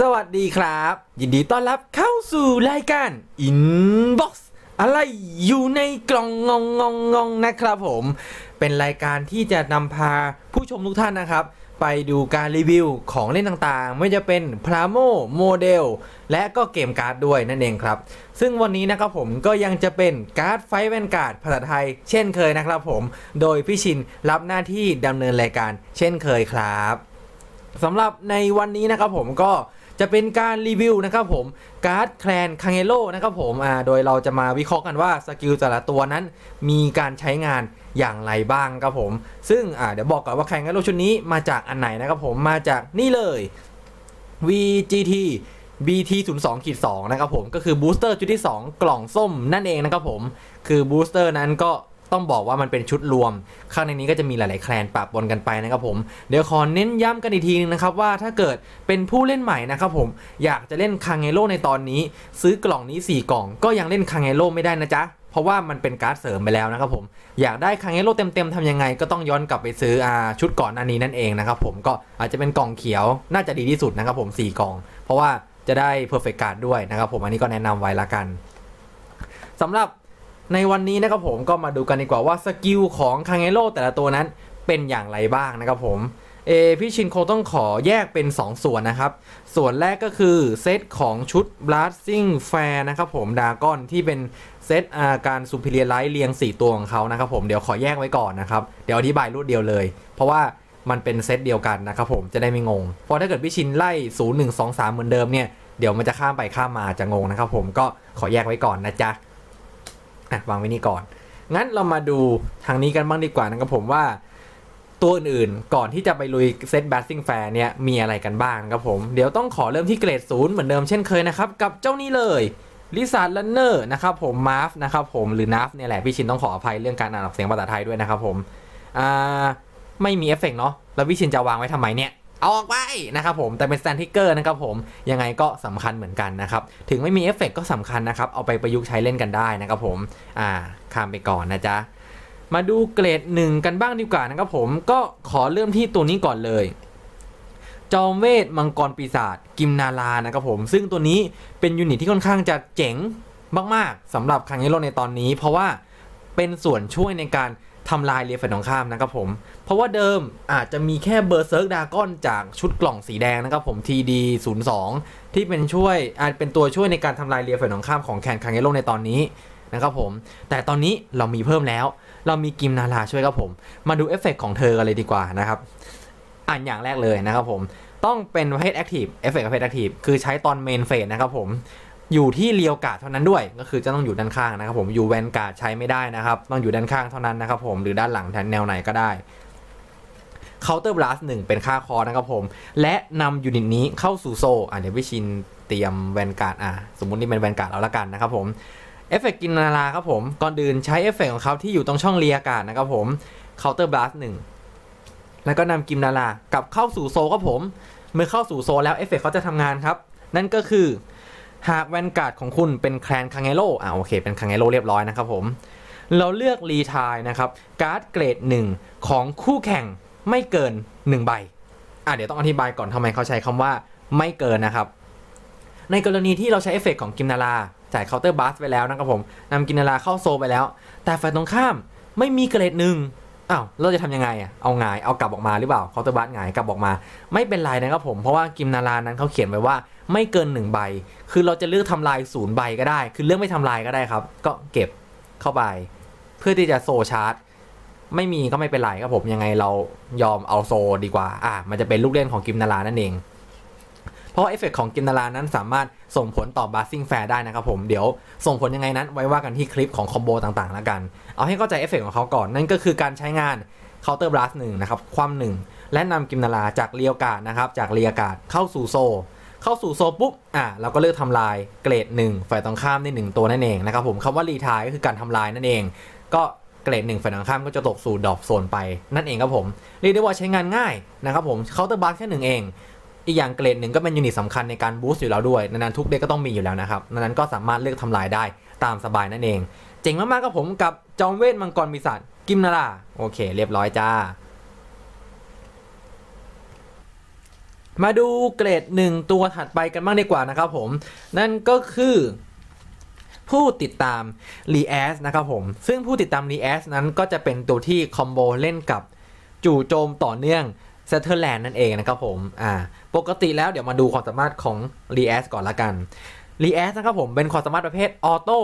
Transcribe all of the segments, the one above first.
สวัสดีครับ ยินดีต้อนรับเข้าสู่รายการ Inbox อะไรอยู่ในกล่องงองงองงองนะครับผม เป็นรายการที่จะนำพาผู้ชมทุกท่านนะครับ ไปดูการรีวิวของเล่นต่างๆ ไม่จะเป็นพร a โมโมเดลและก็เกมการ์ดด้วยนั่นเองครับ ซึ่งวันนี้นะครับผมก็ยังจะเป็นการ์ดไฟแวนการ์ดภาษาไทย เช่นเคยนะครับผม โดยพี่ชินรับหน้าที่ดำเนินรายการ เช่นเคยครับสำหรับในวันนี้นะครับผมก็ จะเป็นการรีวิวนะครับผมการ์ดแคลนคังเอโลนะครับผมอ่าโดยเราจะมาวิเคราะห์กันว่าสกิลแต่ละตัวนั้นมีการใช้งานอย่างไรบ้างครับผม ซึ่งอ่าเดี๋ยวบอกก่อนว่าคังเอโลชุดนี้มาจากอันไหนนะครับผมมาจากนี่เลย VGT BT 0 2ขีด2นะครับผมก็คือบูสเตอร์ชุดที่ 2 กล่องส้มนั่นเองนะครับผม คือบูสเตอร์นั้นก็ ต้องบอกว่ามันเป็นชุดรวม ข้างในนี้ก็จะมีหลาย ๆ แคลนปะปนกันไปนะครับผม เดี๋ยวขอเน้นย้ำกันอีกทีนึงนะครับว่าถ้าเกิดเป็นผู้เล่นใหม่นะครับผมอยากจะเล่นคังเอโลในตอนนี้ ซื้อกล่องนี้ 4 กล่อง ก็ยังเล่นคังเอโลไม่ได้นะจ๊ะเพราะว่ามันเป็นการ์ดเสริมไปแล้วนะครับผมอยากได้คังเอโลเต็มๆทำยังไง ก็ต้องย้อนกลับไปซื้ออาชุดก่อนหน้านี้นั่นเองนะครับผมก็อาจจะเป็นกล่องเขียวน่าจะดีที่สุดนะครับผม 4 กล่อง เพราะว่าจะได้ perfect card ด้วยนะครับผมอันนี้ก็แนะนำไว้ละกันสำหรับ ในวันนี้นะครับผมก็มาดูกันดีกว่าว่าสกิลของคังเอโ o แต่ละตัวนั้นเป็นอย่างไรบ้างนะครับผมเอพี่ชินคงต้องขอแยกเป็น 2 ส่วนนะครับ ส่วนแรกก็คือเซตของชุด Blasting Fair นะครับผมดากอนที่เป็นเซตอาการ Superior Light เรียง 4 ตัวของเขานะครับผมเดี๋ยวขอแยกไว้ก่อนนะครับ เดี๋ยวอธิบายรวดเดียวเลย เพราะว่ามันเป็นเซตเดียวกันนะครับผมจะได้ไม่งง เพราะถ้าเกิดพี่ชินไล่ 0 1 2 3 เหมือนเดิมเนี่ย เดี๋ยวมันจะข้ามไปข้ามมาจะงงนะครับผมก็ขอแยกไว้ก่อนนะจ๊ะ อะวางไว้นี่ก่อน งั้นเรามาดูทางนี้กันบ้างดีกว่านะครับผมว่าตัวอื่นๆ ก่อนที่จะไปลุยเซตแบสซิ่งแฟร์เนี่ยมีอะไรกันบ้างครับผม เดี๋ยวต้องขอเริ่มที่เกรดศูนย์เหมือนเดิมเช่นเคยนะครับ กับเจ้านี้เลยลิซาร์ดลันเนอร์นะครับผมมาฟนะครับผมหรือนัฟเนี่ยแหละ พี่ชินต้องขออภัยเรื่องการอ่านออกเสียงภาษาไทยด้วยนะครับผม อ่า ไม่มีเอฟเฟกต์เนาะแล้วพี่ชินจะวางไว้ทำไมเนี่ย เอาออกไปนะครับผมแต่เป็นสแตนทิกเกอร์นะครับผมยังไงก็สำคัญเหมือนกันนะครับถึงไม่มีเอฟเฟกต์ก็สำคัญนะครับเอาไปประยุกต์ใช้เล่นกันได้นะครับผมอ่าข้ามไปก่อนนะจ๊ะมาดูเกรดหนึ่งกันบ้างดีกว่านะครับผมก็ขอเริ่มที่ตัวนี้ก่อนเลยจอมเวทมังกรปีศาจกิมนาลานะครับผมซึ่งตัวนี้เป็นยูนิตที่ค่อนข้างจะเจ๋งมาก ๆสำหรับคังเอโรในตอนนี้ เพราะว่าเป็นส่วนช่วยในการ ทำลายเรียฝ่ายตรงข้ามนะครับผม เพราะว่าเดิมอาจจะมีแค่เบอร์เซิร์กดากอนจากชุดกล่องสีแดงนะครับผม TD 0 2 ที่เป็นช่วยอาจเป็นตัวช่วยในการทำลายเรียฝ่ายตรงข้ามของแคนคังเอโรในตอนนี้นะครับผม แต่ตอนนี้เรามีเพิ่มแล้ว เรามีกิมนาลาช่วยครับผม มาดูเอฟเฟกของเธอกันเลยดีกว่านะครับ อ่านอย่างแรกเลยนะครับผม ต้องเป็นประเภทแอคทีฟ เอฟเฟกประเภทแอคทีฟ คือใช้ตอนเมนเฟสนะครับผม อยู่ที่เรียวกาดเท่านั้นด้วย ก็คือจะต้องอยู่ด้านข้างนะครับผมอยู่แวนการ์ดใช้ไม่ได้นะครับ ต้องอยู่ด้านข้างเท่านั้นนะครับผมหรือด้านหลังแทนแนวไหนก็ได้เคาน์เตอร์บลัสหนึ่งเป็นค่าคอนะครับผม และนำยูนิตนี้เข้าสู่โซอะเดี๋ยววิชินเตรียมแวนการ์ดอะสมมุตินี่เป็นแวนการ์ดเอาละกันนะครับผมเอฟเฟกกินนาราครับผมก่อนอื่นใช้เอฟเฟกของเขาที่อยู่ตรงช่องเรียการ์ดนะครับผมเคาน์เตอร์บลัสหนึ่งแล้วก็นำกิมนารา กลับเข้าสู่โซครับผม เมื่อเข้าสู่โซแล้วเอฟเฟกเขาจะทำงานครับ นั่นก็คือ หากแวนการ์ดของคุณเป็นแคลนคังเอโลอ่าโอเค เป็นคังเอโลเรียบร้อยนะครับผม เราเลือกรีทายนะครับ การ์ดเกรด 1 ของคู่แข่งไม่เกิน 1 ใบ อะเดี๋ยวต้องอธิบายก่อนทำไมเขาใช้คำว่าไม่เกินนะครับ ในกรณีที่เราใช้เอฟเฟกของกิมนาราจ่ายเคาน์เตอร์บัสไปแล้วนะครับผมนำกิมนาราเข้าโซไปแล้ว แต่ฝ่ายตรงข้ามไม่มีเกรดหนึ่ง อ้าวเราจะทำยังไงอะเอาไงายเอากลับออกมาหรือเปล่าเคาน์เตอร์บัสไงายกลับออกมา ไม่เป็นไรนะครับผมเพราะว่ากิมนารานั้นเขาเขียนไว้ว่าไม่เกินหนึ่งใบ คือเราจะเลือกทำลายศูนย์ใบก็ได้ คือเลือกไม่ทำลายก็ได้ครับ ก็เก็บเข้าไป เพื่อที่จะโซชาร์จไม่มีก็ไม่เป็นไรครับผมยังไงเรายอมเอาโซดีกว่า อะมันจะเป็นลูกเล่นของกิมนารานั่นเอง เพราะเอฟเฟกของกิมนารานั้นสามารถส่งผลต่อบาสซิ่งแฟร์ได้นะครับผมเดี๋ยวส่งผลยังไงนั้นไว้ว่ากันที่คลิปของคอมโบต่างๆแล้วกัน เอาให้เข้าใจเอฟเฟกของเขาก่อน นั่นก็คือการใช้งานเคาน์เตอร์บลัสหนึ่งนะครับความหนึ่งและนำกิมนาราจากเรียวการ์ดนะครับจากเรียการ์ดเข้าสู่โซ เข้าสู่โซปุ๊บอะเราก็เลือกทำลายเกรดหนึ่งฝ่ายตรงข้ามได้หนึ่งตัวนั่นเองนะครับผมคำว่ารีทายก็คือการทำลายนั่นเอง ก็เกรดหนึ่งฝ่ายตรงข้ามก็จะตกสู่ดอปโซนไปนั่นเองครับผมเรียกได้ว่าใช้งานง่ายนะครับผมเคาน์เตอร์บัสแค่หนึ่งเอง อีกอย่างเกรดหนึ่งก็เป็นยูนิตสำคัญในการบูสต์อยู่แล้วด้วยนั้นทุกเด็กก็ต้องมีอยู่แล้วนะครับนั้นก็สามารถเลือกทำลายได้ตามสบายนั่นเอง เจ๋งมากๆครับผมกับจอมเวทมังกรปีศาจกิมนาราโอเค เรียบร้อยจ้า มาดูเกรดหนึ่งตัวถัดไปกันบ้างดีกว่านะครับผม นั่นก็คือผู้ติดตาม r e a s นะครับผม ซึ่งผู้ติดตาม r e a s นั้นก็จะเป็นตัวที่คอมโบเล่นกับจู่โจมต่อเนื่อง s e t t e r l a n d นั่นเองนะครับผมอ่าปกติแล้วเดี๋ยวมาดูความสามารถของ r e a s ก่อนละกัน r e a s นะครับผมเป็นความสามารถประเภทออโต้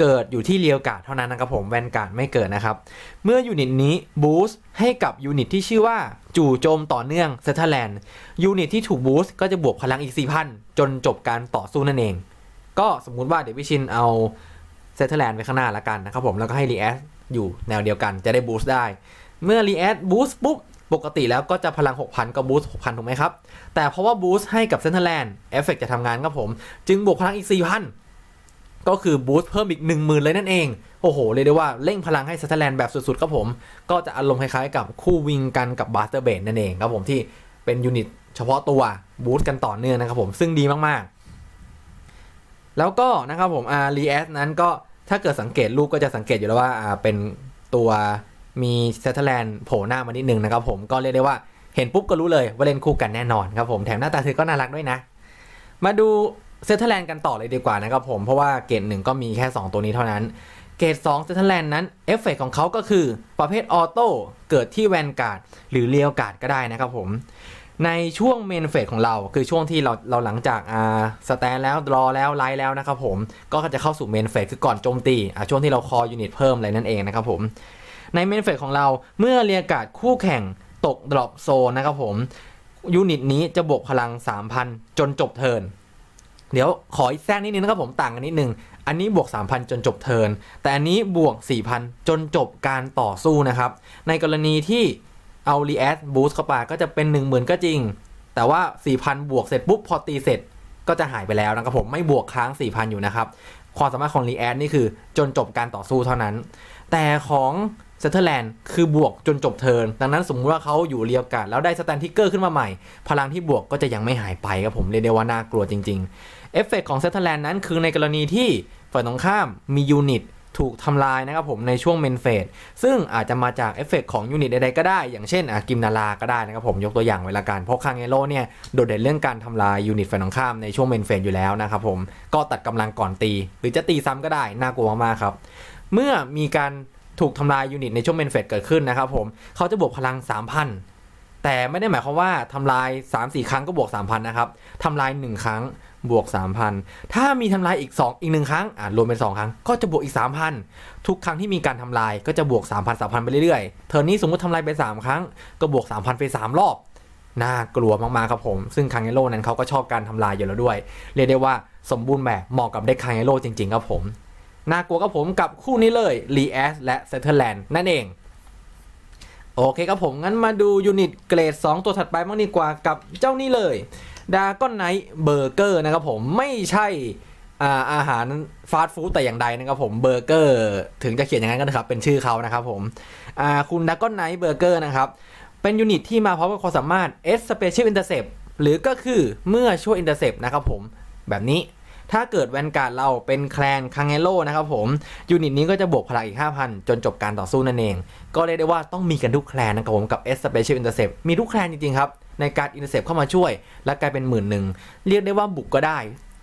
เกิดอยู่ที่เรียวการ์ดเท่านั้นนะครับผมแวนการ์ดไม่เกิดนะครับ เมื่อยูนิตนี้บูสต์ให้กับยูนิตที่ชื่อว่าจู่โจมต่อเนื่องเซทเทอร์แลนด์ยูนิตที่ถูกบูสต์ก็จะบวกพลังอีก 4,000 จนจบการต่อสู้นั่นเอง ก็สมมุติว่าเดี๋ยววิชินเอาเซทเทอร์แลนด์ไปข้างหน้าละกันนะครับผมแล้วก็ให้รีแอสอยู่แนวเดียวกันจะได้บูสต์ได้ เมื่อรีแอสบูสต์ปุ๊บ ปกติแล้วก็จะพลัง 6,000 ก็บูสต์6,000 ถูกไหมครับ แต่เพราะว่าบูสต์ให้กับเซนเทอร์แลนด์เอฟเฟกจะทำงานครับผม จึงบวกพลังอีก 4,000 ก็คือบูสต์เพิ่มอีก 10,000 เลยนั่นเอง โอ้โห เรียกได้ว่าเร่งพลังให้เซนเทอร์แลนด์แบบสุดๆครับผม ก็จะอารมณ์คล้ายๆกับคู่วิงกันกับบาสเตอร์เบดนั่นเองครับผมที่เป็นยูนิตเฉพาะตัวบูสต์กันต่อเนื่องนะครับผมซึ่งดีมากๆ แล้วก็นะครับผมอารีแอสนั้นก็ถ้าเกิดสังเกตรูปก็จะสังเกตอยู่แล้วว่าเป็นตัว มีเซทเทอร์แลนด์โผล่หน้ามานิดนึงนะครับผมก็เรียกได้ว่าเห็นปุ๊บก็รู้เลยว่าเล่นคู่กันแน่นอนครับผมแถมหน้าตาเธอก็น่ารักด้วยนะ มาดูเซทเทอร์แลนด์กันต่อเลยดีกว่านะครับผมเพราะว่าเกรดหนึ่งก็มีแค่ 2 ตัวนี้เท่านั้น เกรด2เซทเทอร์แลนด์นั้นเอฟเฟกของเขาก็คือประเภทออโต้เกิดที่แวนการ์ดหรือเลียวการ์ดก็ได้นะครับผมในช่วงเมนเฟสของเราคือช่วงที่เราเราหลังจากอ่าสแตนแล้วรอแล้วไลท์แล้วนะครับผมก็จะเข้าสู่เมนเฟสคือก่อนโจมตีอ่าช่วงที่เราคอยูนิตเพิ่มอะไรนั่นเองนะครับผม ในเมนเฟสของเราเมื่อเรียการ์ดคู่แข่งตกดรอปโซนนะครับผม ยูนิตนี้จะบวกพลัง 3,000 จนจบเทิร์นเดี๋ยวขออีกแทรกนิดนึงนะครับผมต่างกันนิดนึง อันนี้บวก 3,000 จนจบเทิร์นแต่อันนี้บวก 4,000 จนจบการต่อสู้นะครับ ในกรณีที่เอารีแอ t บูสเข้าไปก็จะเป็น 10,000 ก็จริง แต่ว่า 4,000 บวกเสร็จปุ๊บพอตีเสร็จก็จะหายไปแล้วนะครับผมไม่บวกค้าง 4,000 อยู่นะครับ ความสามารถของรีแอ t นี่คือจนจบการต่อสู้เท่านั้น แต่ของ เซเทอร์แลนด์คือบวกจนจบเทิร์นดังนั้นสมมุติว่าเขาอยู่เรียวกาดแล้วได้สแตนทิกเกอร์ขึ้นมาใหม่ พลังที่บวกก็จะยังไม่หายไปครับผมเรียกได้ว่าน่ากลัวจริงๆเอฟเฟกของเซเทอร์แลนด์นั้นคือในกรณีที่ฝ่ายตรงข้ามมียูนิตถูกทำลายนะครับผมในช่วงเมนเฟสซึ่งอาจจะมาจากเอฟเฟกของยูนิตใดๆก็ได้ อย่างเช่นอะกิมนาราก็ได้นะครับผมยกตัวอย่างไว้ละกัน เพราะคางเอโร่เนี่ยโดดเด่นเรื่องการทำลายยูนิตฝ่ายตรงข้ามในช่วงเมนเฟสอยู่แล้วนะครับผมก็ตัดกำลังก่อนตี หรือจะตีซ้ำก็ได้น่ากลัวมากๆครับ เมื่อมีการ ถูกทำลายยูนิตในช่วงเมนเฟสเกิดขึ้นนะครับผมเขาจะบวกพลัง 3,000 แต่ไม่ได้หมายความว่าทำลาย 3-4 ครั้งก็บวก 3,000 นะครับทำลาย 1 ครั้งบวก 3,000 ถ้ามีทำลายอีก 2 อีก 1 ครั้งอ่ารวมเป็น 2 ครั้ง ก็จะบวกอีก 3,000 ทุกครั้งที่มีการทำลายก็จะบวก 3,000 3,000 ไปเรื่อยๆ เทอร์นนี้สมมติทำลายไป 3 ครั้ง ก็บวก 3,000 ไป 3 รอบ น่ากลัวมากๆครับผม ซึ่งคังเอโร่นั้นเขาก็ชอบการทำลายอยู่แล้วด้วย เรียกได้ว่าสมบูรณ์แบบเหมาะกับเด็กคังเอโร่จริงๆครับผม น่ากลัวกับผมกับคู่นี้เลย r e a s และ s e t t e r l a n d นั่นเอง โอเคครับผม งั้นมาดูยูนิตเกรด 2 ตัวถัดไปบ้างดีกว่ากับเจ้านี้เลยดาก้อนไนท์เบอร์เกอร์นะครับผมไม่ใช่อาอาหารฟาสต์ฟู้ดแต่อย่างใดนะครับผมเบอร์เกอร์ถึงจะเขียนอย่างนั้นก็นะครับ เป็นชื่อเขานะครับผมอ่าคุณดาก้อนไนท์เบอร์เกอร์นะครับ เป็นยูนิตที่มาพร้อมกับความสามารถ S Special Intercept หรือก็คือเมื่อช่วย Intercept นะครับผมแบบนี้ ถ้าเกิดแวนการ์ดเราเป็นแคลนคังเอโลนะครับผม ยูนิตนี้ก็จะบวกพลังอีก 5,000 จนจบการต่อสู้นั่นเอง ก็เรียกได้ว่าต้องมีกันทุกแคลนนะครับผมกับ S Special Intercept มีทุกแคลนจริงๆครับ ในการ Intercept เข้ามาช่วย และกลายเป็นหมื่นหนึ่งเรียกได้ว่าบุกก็ได้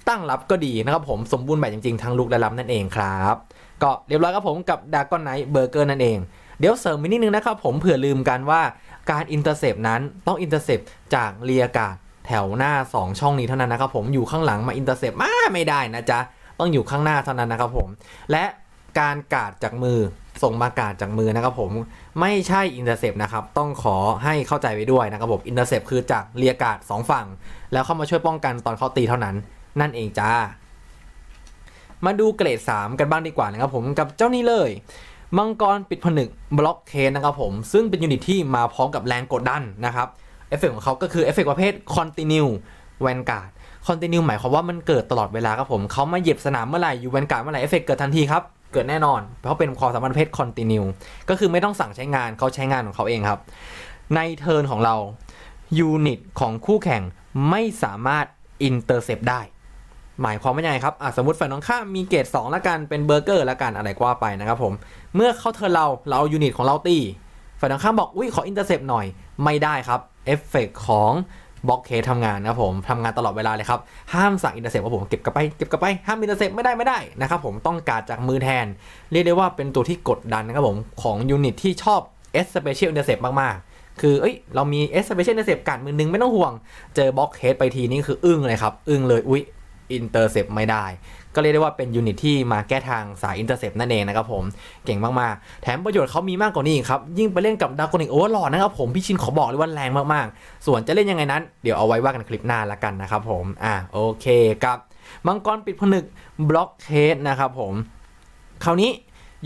ตั้งรับก็ดีนะครับผมสมบูรณ์แบบจริงๆทั้งลุกและรับนั่นเองครับก็เรียบร้อยครับผมกับดากอนไนท์เบอร์เกอร์นั่นเองเดี๋ยวเสริมอีกนิดนึงนะครับผมเผื่อลืมกันว่าการอินเตอร์เซปนั้นต้องอินเตอร์เซปจากเรียกาศ แถวหน้า 2 ช่องนี้เท่านั้นนะครับผมอยู่ข้างหลังมาอินเตอร์เซปมาไม่ได้นะจ๊ะ ต้องอยู่ข้างหน้าเท่านั้นนะครับผม และการกาดจากมือส่งมากาดจากมือนะครับผมไม่ใช่อินเตอร์เซปนะครับ ต้องขอให้เข้าใจไว้ด้วยนะครับผมอินเตอร์เซปคือจากเรียกาดสองฝั่ง แล้วเข้ามาช่วยป้องกันตอนเขาตีเท่านั้น นั่นเองจ้ามาดูเกรด 3 กันบ้างดีกว่านะครับผมกับเจ้านี้เลยมังกรปิดผนึกบล็อกเคนนะครับผมซึ่งเป็นยูนิตที่มาพร้อมกับแรงกดดันนะครับ เอฟเฟกของเขาก็คือเอฟเฟกประเภท continue แวนการ์ดคอนติเนียหมายความว่ามันเกิดตลอดเวลาครับผมเขามาเหยียบสนามเมื่อไหร่อยู่แวนการ์ดเมื่อไหร่เอฟเฟกเกิดทันทีครับเกิดแน่นอน เพราะเป็นความสามารถประเพศคอนติเนียก็คือไม่ต้องสั่งใช้งานเขาใช้งานของเขาเองครับ ในเทิร์นของเรายูนิตของคู่แข่งไม่สามารถอินเตอร์เซปได้ หมายความว่ายังไงครับสมมติฝ่ายตรงข้ามมีเกรด2ละกันเป็นเบอร์เกอร์ละกันอะไรก็ว่าไปนะครับผม เมื่อเข้าเทิร์นเราเราเอายูนิตของเราตีฝ่ายตรงข้ามบอกอุ้ยขออินเตอร์เซปหน่อยไม่ได้ครับ เอฟเฟกของบล็อกเคสทำงานนะครับผมทำงานตลอดเวลาเลยครับ ห้ามสั่งอินเตอร์เซปว่าผมเก็บกลับไปเก็บกลับไปห้ามอินเตอร์เซปไม่ได้ไม่ได้นะครับผมต้องการจากมือแทน เรียกได้ว่าเป็นตัวที่กดดันนะครับผมของยูนิตที่ชอบเอสเปเชียลอินเตอร์เซปมาก ๆ คือ เอ้ย เรามีเอสเปเชียลอินเตอร์เซปกัดมือนึงไม่ต้องห่วง เจอบล็อกเคสไปทีนี้คืออึ้งเลยครับ อึ้งเลย อุ๊ย อินเตอร์เซปไม่ได้ ก็เรียกได้ว่าเป็นยูนิตที่มาแก้ทางสายอินเตอร์เซปนั่นเองนะครับผม เก่งมากๆ แถมประโยชน์เขามีมากกว่านี้อีกครับ ยิ่งไปเล่นกับดาร์กอนิกโอเวอร์ลอดนะครับผม พี่ชินขอบอกเลยว่าแรงมากๆ ส่วนจะเล่นยังไงนั้น เดี๋ยวเอาไว้ว่ากันคลิปหน้าละกันนะครับผม อะโอเคครับ มังกรปิดผนึกบล็อกเคสนะครับผม คราวนี้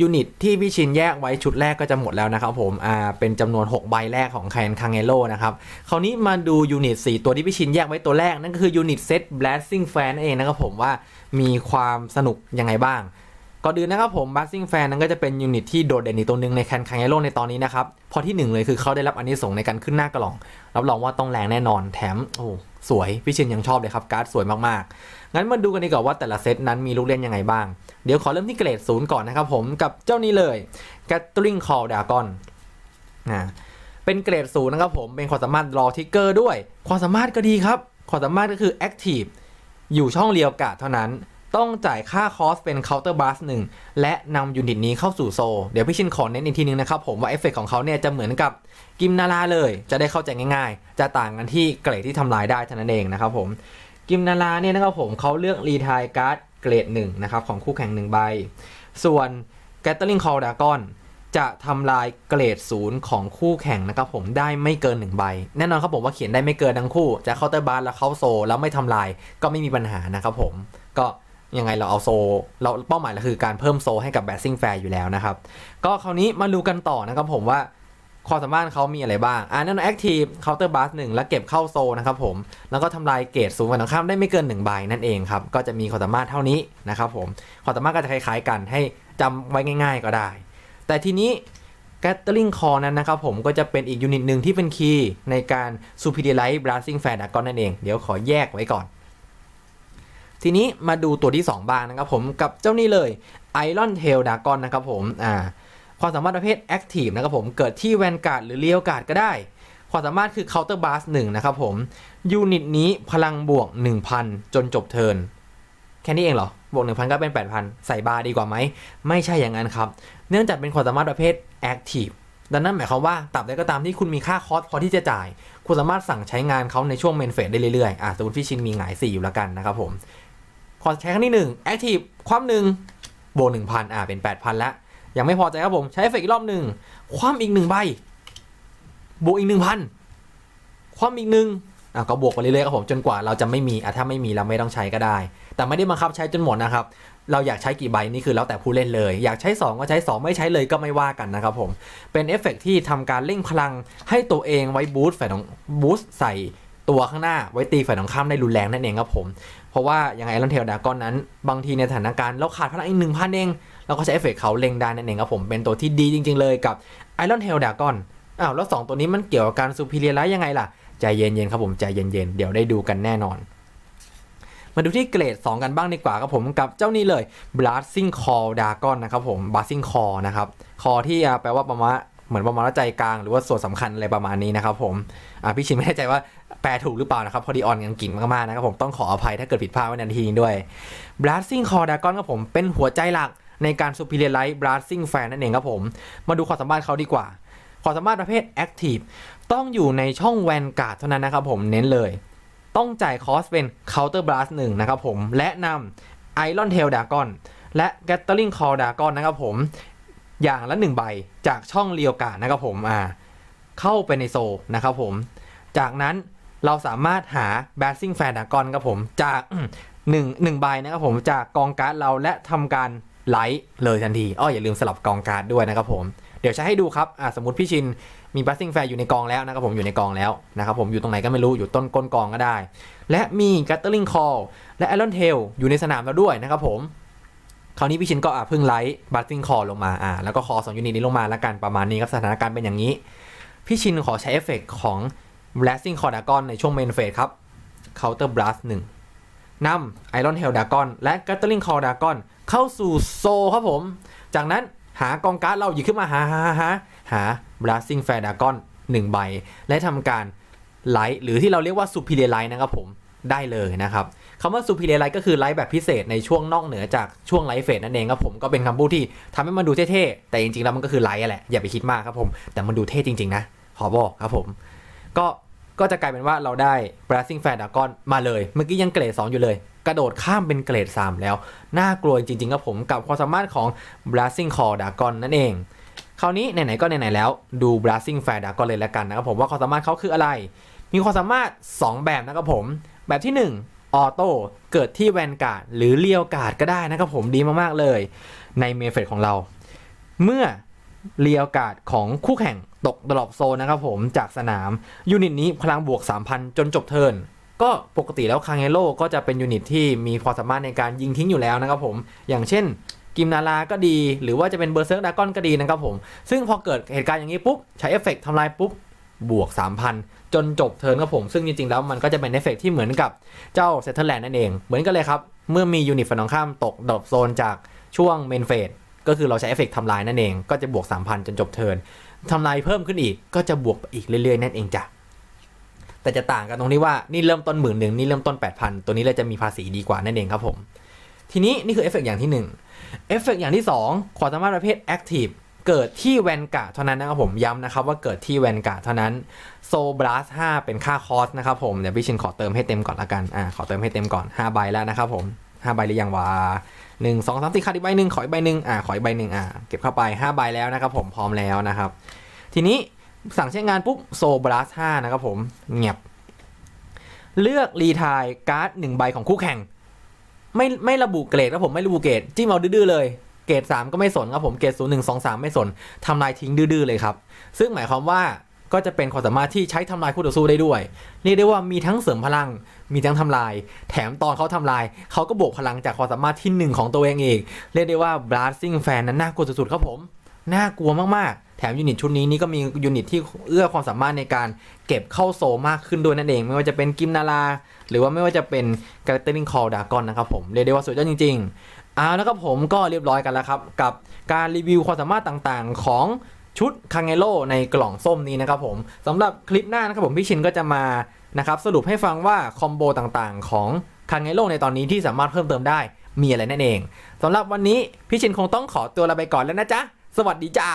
ยูนิตที่พี่ชินแยกไว้ชุดแรกก็จะหมดแล้วนะครับผมอ่าเป็นจำนวน 6 ใบแรกของแคนคังเอโลนะครับคราวนี้มาดูยูนิต4ตัวที่พี่ชินแยกไว้ตัวแรก นั่นก็คือยูนิตเซต Blasting Fan เองนะครับผมว่ามีความสนุกยังไงบ้างก่อนอื่นนะครับผม Blasting Fan นั้นก็จะเป็นยูนิตที่โดดเด่นอีกตัวหนึ่งในแคนคังเอโลในตอนนี้นะครับ พอที่หนึ่งเลยคือเขาได้รับอันนี้ส่งในการขึ้นหน้ากระหล่อง รับรองว่าต้องแรงแน่นอนแถมโอ้ สวยพี่ชินยังชอบเลยครับการ์ดสวยมากๆ งั้นมาดูกันดีกว่าว่าแต่ละเซตนั้นมีลูกเล่นยังไงบ้าง เดี๋ยวขอเริ่มที่เกรดศูนย์ก่อนนะครับผมกับเจ้านี้เลย Gathering Call Dragon นะเป็นเกรดศูนย์นะครับผมเป็นความสามารถรอทิกเกอร์ด้วย ความสามารถก็ดีครับ ความสามารถก็คือ Active อยู่ช่องเรียวกาดเท่านั้น ต้องจ่ายค่าคอสเป็น Counter Blast หนึ่งและนำยูนิตนี้เข้าสู่โซ เดี๋ยวพี่ชินขอเน้นอีกทีนึงนะครับผมว่าเอฟเฟกของเขาเนี่ยจะเหมือนกับกิมนาราเลย จะได้เข้าใจง่ายๆ จะต่างกันที่เกรดที่ทำลายได้เท่านั้นเองนะครับผมกิมนาราเนี่ยนะครับผมเขาเลือกรีทายการ์ดเกรดหนึ่งนะครับของคู่แข่งหนึ่งใบ ส่วน Gathering Call Dragon จะทำลายเกรดศูนย์ของคู่แข่งนะครับผมได้ไม่เกินหนึ่งใบ แน่นอนครับผมว่าเขียนได้ไม่เกินทั้งคู่ จะเคาน์เตอร์บาร์แล้วเข้าโซแล้วไม่ทำลายก็ไม่มีปัญหานะครับผมก็ ยังไงเราเอาโซ เราเป้าหมายเราคือการเพิ่มโซให้กับแบสซิ่งแฟร์อยู่แล้วนะครับ ก็คราวนี้มาดูกันต่อนะครับผมว่าความสามารถเขามีอะไรบ้างอ่านั่นแอคทีฟเคาน์เตอร์บาร์หนึ่งแล้วเก็บเข้าโซนะครับผม แล้วก็ทำลายเกรดสูงกว่าตรงข้ามได้ไม่เกิน1ใบนั่นเองครับ ก็จะมีความสามารถเท่านี้นะครับผม ความสามารถก็จะคล้ายๆกันให้จำไว้ง่าย ๆ ก็ได้ แต่ทีนี้ Gathering Call นั้นนะครับผมก็จะเป็นอีกยูนิตหนึ่งที่เป็นคีย์ในการ Superiorize Blasting Fair Dragon นั่นเอง เดี๋ยวขอแยกไว้ก่อน ทีนี้มาดูตัวที่ 2 บ้างนะครับผมกับเจ้านี่เลย Iron Tail Dragon นะครับผมอ่าความสามารถประเภท Active นะครับผมเกิดที่แวนการ์ดหรือเลียวการ์ดก็ได้ ความสามารถคือ Counter Blast 1นะครับผมยูนิตนี้พลังบวก 1,000 จนจบเทิร์นแค่นี้เองเหรอ บวก 1,000 ก็เป็น 8,000 ใส่บาร์ดีกว่าไหม ไม่ใช่อย่างนั้นครับ เนื่องจากเป็นความสามารถประเภท Active ดังนั้นหมายความว่าตราบใดก็ตามที่คุณมีค่าคอสพอที่จะจ่าย คุณสามารถสั่งใช้งานเขาในช่วงเมนเฟสได้เรื่อยๆอะสมมติพี่ชินมีหงาย4อยู่แล้วกันนะครับผม ขอใช้ครั้งที่1 Active ความหนึ่งบวก1,000อะเป็น8,000แล้ว ยังไม่พอใจครับผม ใช้เอฟเฟกต์อีกรอบหนึ่งคว่ำอีกหนึ่งใบ บวกอีกหนึ่งพันคว่ำอีกหนึ่งอะก็บวกไปเรื่อยๆครับผมจนกว่าเราจะไม่มีอะถ้าไม่มีเราไม่ต้องใช้ก็ได้ แต่ไม่ได้บังคับใช้จนหมดนะครับ เราอยากใช้กี่ใบนี่คือแล้วแต่ผู้เล่นเลย อยากใช้ 2 ก็ใช้ 2 ไม่ใช้เลยก็ไม่ว่ากันนะครับผมเป็นเอฟเฟกต์ที่ทำการเร่งพลังให้ตัวเองไว้บูสต์ฝ่บูสต์ใส่ ตัวข้างหน้าไว้ตีฝ่ายตรงข้ามได้รุนแรงนั่นเองครับผม เพราะว่าอย่างไอรอนเทลดากอนนั้น บางทีในสถานการณ์เราขาดพลังอีกหนึ่งพันเองเราก็ใช้เอฟเฟกเขาเล็งได้นั่นเองครับผมเป็นตัวที่ดีจริง ๆ เลยกับ Iron Tail Dragon อ้าวแล้ว 2 ตัวนี้มันเกี่ยวกับการซูพิเรียไลยังไงล่ะ ใจเย็นๆครับผมใจเย็นๆ เดี๋ยวได้ดูกันแน่นอน มาดูที่เกรด 2 กันบ้างดีกว่าครับผมกับเจ้านี้เลย Blasting Call Dragon นะครับผม Blasting Call นะครับ คอที่แปลว่าประมาณ เหมือนประมาณว่าใจกลางหรือว่าส่วนสำคัญอะไรประมาณนี้นะครับผมพี่ชินไม่แน่ใจว่าแปลถูกหรือเปล่านะครับ พอดีออนยังกิ่งมากๆนะครับผมต้องขออภัยถ้าเกิดผิดพลาดไว้ในทีนี้ด้วย Blasting Call Dragon ครับผมเป็นหัวใจหลักในการ Superiorize Blasting Fan นั่นเองครับผม มาดูความสามารถเขาดีกว่า ความสามารถประเภท Active ต้องอยู่ในช่องแวนการ์ดเท่านั้นนะครับผมเน้นเลย ต้องจ่ายคอสเป็น Counter Blast 1นะครับผมและนำ Iron Tail Dragon และ Gathering Call Dragon นะครับผม อย่างละ1ใบจากช่องเรียวการ์ดนะครับผมอ่าเข้าไปในโซนะครับผม จากนั้นเราสามารถหา b a s s i n g Fan Dragon ครับผมจากหนึ่งหนึ่งใบนะครับผมจากกองการ์ดเราและทำการไลท์เลยทันทีอ้ออย่าลืมสลับกองการ์ดด้วยนะครับผมเดี๋ยวใช้ให้ดูครับอ่าสมมติพี่ชินมีบัสซิ่งแฟร์อยู่ในกองแล้วนะครับผมอยู่ในกองแล้วนะครับผมอยู่ตรงไหนก็ไม่รู้อยู่ต้นก้นกองก็ได้ และมีกัตเตอร์ลิงคอลและ a อรอนเทลอยู่ในสนามแล้วด้วยนะครับผม คราวนี้พี่ชินก็อะเพิ่งไลท์บัตซิงคอลงมาอ่าแล้วก็คอสองยูนิตนี้ลงมาแล้วกันประมาณนี้ครับสถานการณ์เป็นอย่างนี้ พี่ชินขอใช้เอฟเฟกของ Blasting c o r d a g o n ในช่วงเมนเฟสครับ Counter Blast 1นำ Iron Hell Dragon และ Gatling Call Dragon เข้าสู่โซครับผม จากนั้นหากองการ์ดเราหยิบขึ้นมาหาหาหาหา Blasting Fair Dragon 1 ใบ และทำการไลท์หรือที่เราเรียกว่า Superior Light นะครับผมได้เลยนะครับ คำว่า Superior Light ก็คือไลท์แบบพิเศษในช่วงนอกเหนือจากช่วงไลท์เฟสนั่นเองครับผมก็เป็นคำพูดที่ทำให้มันดูเท่ๆแต่จริงๆแล้วมันก็คือไลท์แหละอย่าไปคิดมากครับผมแต่มันดูเท่จริงๆนะขอบอกครับผมก็ก็จะกลายเป็นว่าเราได้ Blasting Fair Dragon มาเลย เมื่อกี้ยังเกรด 2 อยู่เลย กระโดดข้ามเป็นเกรด 3 แล้ว น่ากลัวจริงๆครับผมกับความสามารถของ Blasting Call Dragon นั่นเอง คราวนี้ไหนๆก็ไหนๆแล้วดู Blasting Fair Dragon เลยแล้วกันนะครับผมว่าความสามารถเขาคืออะไร มีความสามารถ 2 แบบนะครับผม แบบที่ 1 ออโต้เกิดที่แวนการ์ดหรือเลียวการ์ดก็ได้นะครับผมดีมากๆเลยในเมเฟดของเรา เมื่อเลียวการ์ดของคู่แข่งตกดรอปโซนนะครับผมจากสนาม ยูนิตนี้พลังบวก 3,000 จนจบเทิร์นก็ปกติแล้วคางเอโลก็จะเป็นยูนิตที่มีความสามารถในการยิงทิ้งอยู่แล้วนะครับผม อย่างเช่นกิมนาราก็ดี หรือว่าจะเป็นเบอร์เซิร์กดากอนก็ดีนะครับผม ซึ่งพอเกิดเหตุการณ์อย่างนี้ปุ๊บ ใช้เอฟเฟกต์ทำลายปุ๊บ บวก 3,000 จนจบเทิร์นครับผม ซึ่งจริง ๆ แล้วมันก็จะเป็นเอฟเฟกต์ที่เหมือนกับเจ้าเซตเทอร์แลนด์นั่นเอง เหมือนกันเลยครับ เมื่อมียูนิตฝั่งตรงข้ามตกดรอปโซนจากช่วงเมนเฟสก็คือเราใช้เอฟเฟกต์ทำลายนั่นเอง ก็จะบวก 3,000 จนจบเทิร์นทำลายเพิ่มขึ้นอีกก็จะบวกอีกเรื่อย ๆ นั่นเองจ้ะแต่จะต่างกันตรงที่ว่านี่เริ่มต้นหมื่นหนึ่งนี่เริ่มต้น 8,000 ตัวนี้เลยจะมีภาษีดีกว่านั่นเองครับผมทีนี้นี่คือเอฟเฟกต์อย่างที่1เอฟเฟกต์อย่างที่ 2 ความสามารถประเภท Active เกิดที่แวนการ์ดเท่านั้นนะครับผมย้ำนะครับว่าเกิดที่แวนการ์ดเท่านั้นโซบลัส5เป็นค่าคอสนะครับผมเดี๋ยวพี่ชินขอเติมให้เต็มก่อนละกันอ่าขอเติมให้เต็มก่อน5ใบแล้วนะครับผม5ใบหรือยังวะหนึ่งสองสามสี่ขาดอีกใบหนึ่งขออีกใบหนึ่งอ่าขออีกใบหนึ่งอ่าเก็บเข้าไป5ใบแล้วนะครับผมพร้อมแล้วนะครับ ทีนี้สั่งใช้งานปุ๊บโซบลัส5นะครับผมเงียบ เลือกรีทายการ์ดหนึ่งใบของคู่แข่ง ไม่ไม่ระบุเกรดครับผมไม่ระบุเกรดจิ้มเอาดื้อเลย เกรด3ก็ไม่สนครับผมเกรด0 1 2 3 ไม่สนทำลายทิ้งดื้อๆเลยครับ ซึ่งหมายความว่าก็จะเป็นความสามารถที่ใช้ทำลายคู่ต่อสู้ได้ด้วยเรียกได้ว่ามีทั้งเสริมพลัง มีทั้งทำลาย แถมตอนเขาทำลาย เขาก็บวกพลังจากความสามารถที่หนึ่งของตัวเองอีกเรียกได้ว่า blasting fan นั้นน่ากลัวสุดๆครับผมน่ากลัวมากๆ แถมยูนิตชุดนี้นี่ก็มียูนิตที่เอื้อความสามารถในการเก็บเข้าโซมากขึ้นด้วยนั่นเอง ไม่ว่าจะเป็นกิมนาราหรือว่าไม่ว่าจะเป็นก a เตอร์ลิงคอลดากอนนะครับผมเรียกได้ว่าสุดยอดจริงๆ เอาแล้วครับผมก็เรียบร้อยกันแล้วครับ กับการรีวิวความสามารถต่างๆ ของชุดคังเอโลในกล่องส้มนี้นะครับผมสำหรับคลิปหน้านะครับผมพี่ชินก็จะมานะครับสรุปให้ฟังว่าคอมโบต่างๆ ของคังเอโลในตอนนี้ที่สามารถเพิ่มเติมได้มีอะไรนั่นเองสำหรับวันนี้พี่ชินคงต้องขอตัวลาไปก่อนแล้วนะจ๊ะ สวัสดีจ้า